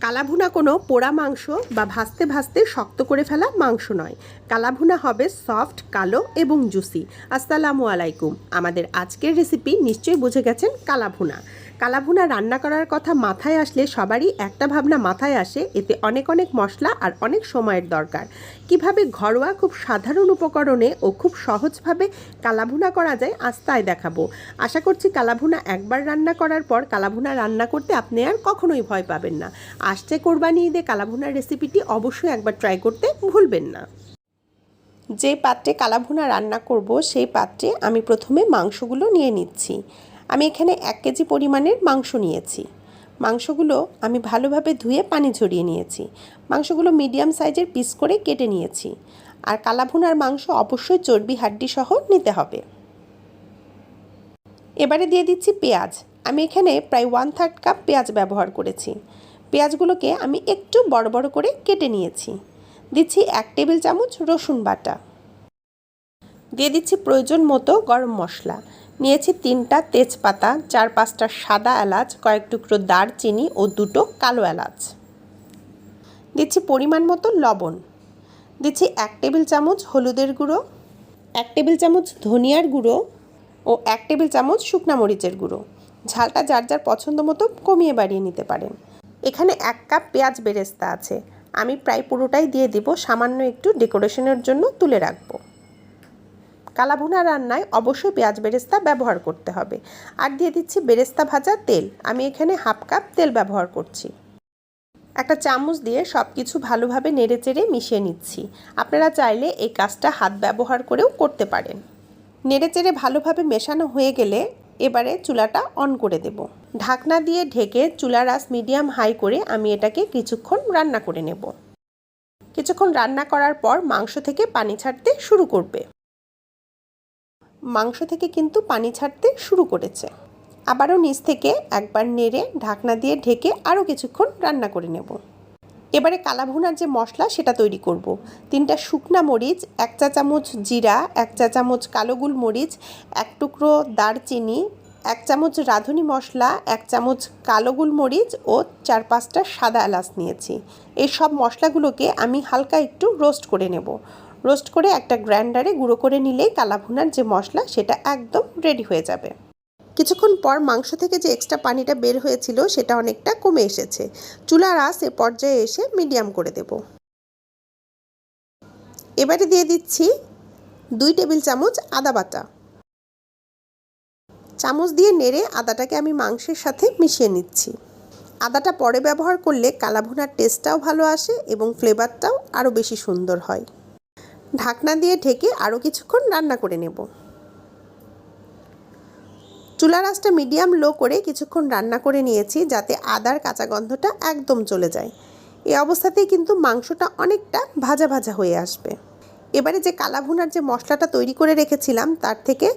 কালাভুনা কোনো পোড়া মাংস বা ভাজতে ভাজতে শক্ত করে ফেলা মাংস নয়। কালাভুনা হবে সফট, কালো এবং জুসি। আসসালামু আলাইকুম। আমাদের আজকের রেসিপি নিশ্চয়ই বুঝে গেছেন কালাভুনা। কালাভুনা রান্না করার কথা মাথায় আসলে সবারই একটা ভাবনা মাথায় আসে, এতে অনেক অনেক মশলা আর অনেক সময়ের দরকার। কীভাবে ঘরোয়া খুব সাধারণ উপকরণে ও খুব সহজভাবে কালাভুনা করা যায় আজ তাই দেখাবো। আশা করছি কালাভুনা একবার রান্না করার পর কালাভুনা রান্না করতে আপনি আর কখনোই ভয় পাবেন না। আসছে কোরবানি ঈদে কালাভুনার রেসিপিটি অবশ্যই একবার ট্রাই করতে ভুলবেন না। যে পাত্রে কালাভুনা রান্না করব, সেই পাত্রে আমি প্রথমে মাংসগুলো নিয়ে নিচ্ছি। আমি এখানে এক কেজি পরিমাণের মাংস নিয়েছি। মাংসগুলো আমি ভালোভাবে ধুয়ে পানি ঝরিয়ে নিয়েছি। মাংসগুলো মিডিয়াম সাইজের পিস করে কেটে নিয়েছি। আর কালাভুনার মাংস অবশ্যই চর্বি হাড্ডি সহ নিতে হবে। এবারে দিয়ে দিচ্ছি পেঁয়াজ। আমি এখানে প্রায় ওয়ান থার্ড কাপ পেঁয়াজ ব্যবহার করেছি। পেঁয়াজগুলোকে আমি একটু বড় বড় করে কেটে নিয়েছি। দিচ্ছি এক টেবিল চামচ রসুন বাটা। দিয়ে দিচ্ছি প্রয়োজন মতো গরম মশলা। নিয়েছি তিনটা তেজপাতা, চার পাঁচটা সাদা এলাচ, কয়েক টুকরো দারচিনি ও দুটো কালো এলাচ। দিচ্ছি পরিমাণ মতো লবণ। দিচ্ছি এক টেবিল চামচ হলুদের গুঁড়ো, এক টেবিল চামচ ধনিয়ার গুঁড়ো ও এক টেবিল চামচ শুকনা মরিচের গুঁড়ো। ঝালটা যার যার পছন্দ মতো কমিয়ে বাড়িয়ে নিতে পারেন। এখানে এক কাপ পেঁয়াজ বেরেস্তা আছে। আমি প্রায় পুরোটাই দিয়ে দিব, সামান্য একটু ডেকোরেশনের জন্য তুলে রাখব। কালাভুনা রান্নায় অবশ্যই পেঁয়াজ বেরেস্তা ব্যবহার করতে হবে। আর দিয়ে দিচ্ছি বেরেস্তা ভাজা তেল। আমি এখানে হাফ কাপ তেল ব্যবহার করছি। একটা চামচ দিয়ে সব কিছু ভালোভাবে নেড়েচেড়ে মিশিয়ে নিচ্ছি। আপনারা চাইলে এই কাজটা হাত ব্যবহার করেও করতে পারেন। নেড়েচেড়ে ভালোভাবে মেশানো হয়ে গেলে এবারে চুলাটা অন করে দেব। ঢাকনা দিয়ে ঢেকে চুলার আস মিডিয়াম হাই করে আমি এটাকে কিছুক্ষণ রান্না করে নেব। কিছুক্ষণ রান্না করার পর মাংস থেকে পানি ছাড়তে শুরু করবে। মাংস থেকে কিন্তু পানি ছাড়তে শুরু করেছে। আবারও নিচ থেকে একবার নেড়ে ঢাকনা দিয়ে ঢেকে আরও কিছুক্ষণ রান্না করে নেব। এবারে কালাভুনার যে মশলা, সেটা তৈরি করব। তিনটা শুকনা মরিচ, এক চা চামচ জিরা, এক চা চামচ কালো মরিচ, এক টুকরো দারচিনি, এক চামচ রাঁধুনি মশলা, এক চামচ কালো মরিচ ও চার পাঁচটা সাদা এলাচ নিয়েছি। এই সব মশলাগুলোকে আমি হালকা একটু রোস্ট করে নেব। রোস্ট করে একটা গ্রাইন্ডারে গুঁড়ো করে নিলেই কালাভুনার যে মশলা, সেটা একদম রেডি হয়ে যাবে। কিছুক্ষণ পর মাংস থেকে যে এক্সট্রা পানিটা বের হয়েছিল, সেটা অনেকটা কমে এসেছে। চুলার আস এ পর্যায়ে এসে মিডিয়াম করে দেব। এবারে দিয়ে দিচ্ছি দুই টেবিল চামচ আদা বাটা। চামচ দিয়ে নেড়ে আদাটাকে আমি মাংসের সাথে মিশিয়ে নিচ্ছি। আদাটা পরে ব্যবহার করলে কালাভুনার টেস্টটাও ভালো আসে এবং ফ্লেভারটাও আরও বেশি সুন্দর হয়। ঢাকনা দিয়ে ঢেকে আরও কিছুক্ষণ রান্না করে নেব। চুলার আঁচটা মিডিয়াম লো করে কিছুক্ষণ রান্না করে নিয়েছি যাতে আদার কাঁচা গন্ধটা একদম চলে যায়। এই অবস্থাতেই কিন্তু মাংসটা অনেকটা ভাজা ভাজা হয়ে আসবে। এবারে যে কালাভুনার যে মশলাটা তৈরি করে রেখেছিলাম, তার থেকে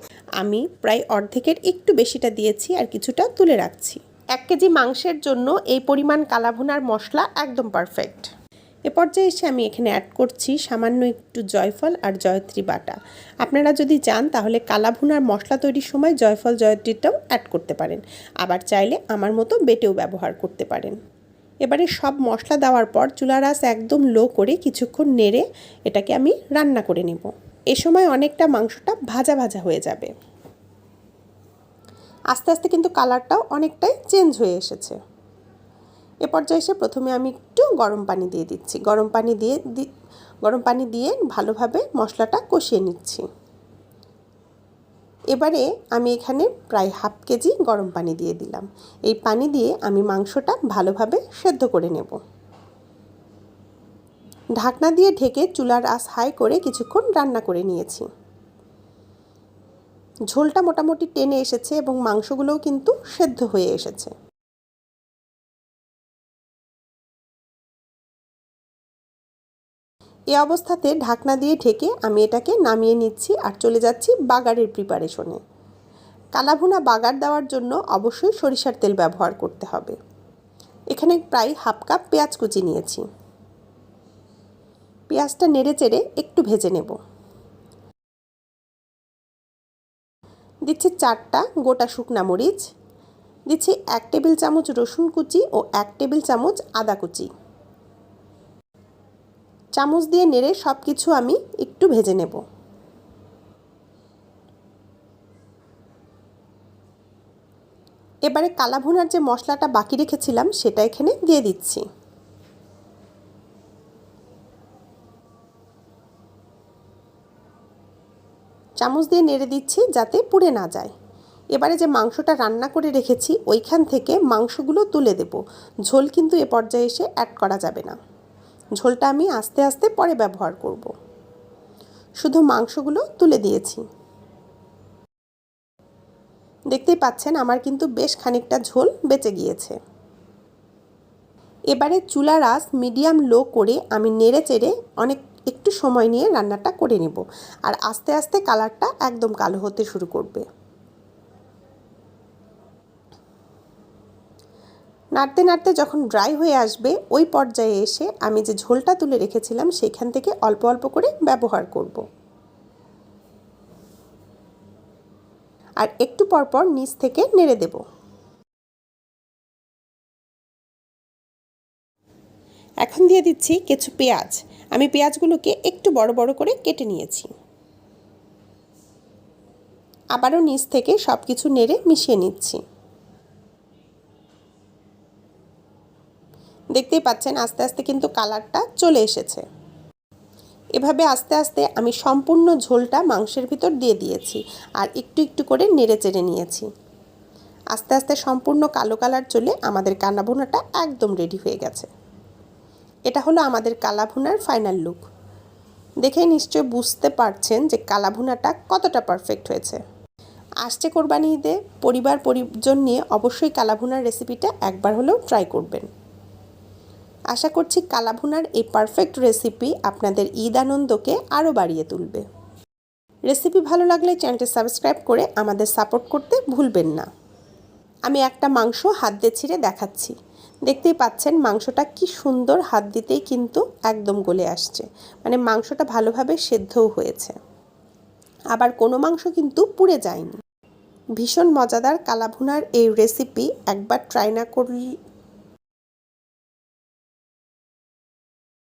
আমি প্রায় অর্ধেকের একটু বেশিটা দিয়েছি আর কিছুটা তুলে রাখছি। এক কেজি মাংসের জন্য এই পরিমাণ কালাভুনার মশলা একদম পারফেক্ট এ পর্যায়ে এসে আমি এখানে অ্যাড করছি সামান্য একটু জয়ফল আর জয়ত্রী বাটা। আপনারা যদি চান তাহলে কালাভুনার মশলা তৈরির সময় জয়ফল, জয়ত্রীটাও অ্যাড করতে পারেন। আবার চাইলে আমার মতো বেটেও ব্যবহার করতে পারেন। এবারে সব মশলা দেওয়ার পর চুলার আঁচ একদম লো করে কিছুক্ষণ নেড়ে এটাকে আমি রান্না করে নেব। এ সময় অনেকটা মাংসটা ভাজা ভাজা হয়ে যাবে। আস্তে আস্তে কিন্তু কালারটাও অনেকটাই চেঞ্জ হয়ে এসেছে। এ পর্যায়ে এসে প্রথমে আমি একটু গরম পানি দিয়ে দিচ্ছি। গরম পানি দিয়ে গরম পানি দিয়ে ভালোভাবে মশলাটা কষিয়ে নিচ্ছি। এবারে আমি এখানে প্রায় হাফ কেজি গরম পানি দিয়ে দিলাম। এই পানি দিয়ে আমি মাংসটা ভালোভাবে সেদ্ধ করে নেব। ঢাকনা দিয়ে ঢেকে চুলার আস হাই করে কিছুক্ষণ রান্না করে নিয়েছি। ঝোলটা মোটামুটি টেনে এসেছে এবং মাংসগুলোও কিন্তু সেদ্ধ হয়ে এসেছে। এ অবস্থাতে ঢাকনা দিয়ে ঢেকে আমি এটাকে নামিয়ে নিচ্ছি আর চলে যাচ্ছি বাগারের প্রিপারেশনে কালাভুনা বাগার দেওয়ার জন্য অবশ্যই সরিষার তেল ব্যবহার করতে হবে। এখানে প্রায় হাফ কাপ পেঁয়াজ কুচি নিয়েছি। পেঁয়াজটা নেড়ে চেড়ে একটু ভেজে নেব। দিচ্ছি চারটা গোটা শুকনা মরিচ। দিচ্ছি এক টেবিল চামচ রসুন কুচি ও এক টেবিল চামচ আদা কুচি। চামচ দিয়ে নেড়ে সব কিছু আমি একটু ভেজে নেব। এবারে কালাভুনার যে মশলাটা বাকি রেখেছিলাম সেটা এখানে দিয়ে দিচ্ছি। চামচ দিয়ে নেড়ে দিচ্ছি যাতে পুড়ে না যায়। এবারে যে মাংসটা রান্না করে রেখেছি, ওইখান থেকে মাংসগুলো তুলে দেব। ঝোল কিন্তু এ পর্যায়ে এসে অ্যাড করা যাবে না। ঝোলটা আমি আস্তে আস্তে পরে ব্যবহার করব। শুধু মাংসগুলো তুলে দিয়েছি। দেখতেই পাচ্ছেন আমার কিন্তু বেশ খানিকটা ঝোল বেঁচে গিয়েছে। এবারে চুলা আঁচ মিডিয়াম লো করে আমি নেড়ে চেড়ে অনেক একটু সময় নিয়ে রান্নাটা করে নেব। আর আস্তে আস্তে কালারটা একদম কালো হতে শুরু করবে। নাড়তে নাড়তে যখন ড্রাই হয়ে আসবে, ওই পর্যায়ে এসে আমি যে ঝোলটা তুলে রেখেছিলাম সেখান থেকে অল্প অল্প করে ব্যবহার করব। আর একটু পরপর নিচ থেকে নেড়ে দেব। এখন দিয়ে দিচ্ছি কিছু পেঁয়াজ। আমি পেঁয়াজগুলোকে একটু বড় বড় করে কেটে নিয়েছি। আবারও নিচ থেকে সব কিছু নেড়ে মিশিয়ে নিচ্ছি। দেখতেই পাচ্ছেন আস্তে আস্তে কিন্তু কালারটা চলে এসেছে। এভাবে আস্তে আস্তে আমি সম্পূর্ণ ঝোলটা মাংসের ভিতর দিয়ে দিয়েছি আর একটু একটু করে নেড়ে চেড়ে নিয়েছি। আস্তে আস্তে সম্পূর্ণ কালো কালার চলে আমাদের কানাভুনাটা একদম রেডি হয়ে গেছে। এটা হলো আমাদের কালাভুনার ফাইনাল লুক দেখে নিশ্চয় বুঝতে পারছেন যে কালাভুনাটা কতটা পারফেক্ট হয়েছে। আসছে কোরবানি ঈদে পরিবার পরিজন নিয়ে অবশ্যই কালাভুনার রেসিপিটা একবার হলেও ট্রাই করবেন। আশা করছি কালাভুনার এই পারফেক্ট রেসিপি আপনাদের ঈদ আনন্দকে আরও বাড়িয়ে তুলবে। রেসিপি ভালো লাগলে চ্যানেলটি সাবস্ক্রাইব করে আমাদের সাপোর্ট করতে ভুলবেন না। আমি একটা মাংস হাত দিয়ে ছিঁড়ে দেখাচ্ছি। দেখতেই পাচ্ছেন মাংসটা কি সুন্দর হাত দিতেই কিন্তু একদম গলে আসছে। মানে মাংসটা ভালোভাবে সেদ্ধও হয়েছে। আবার কোনো মাংস কিন্তু পুড়ে যায়নি। ভীষণ মজাদার কালাভুনার এই রেসিপি একবার ট্রাই না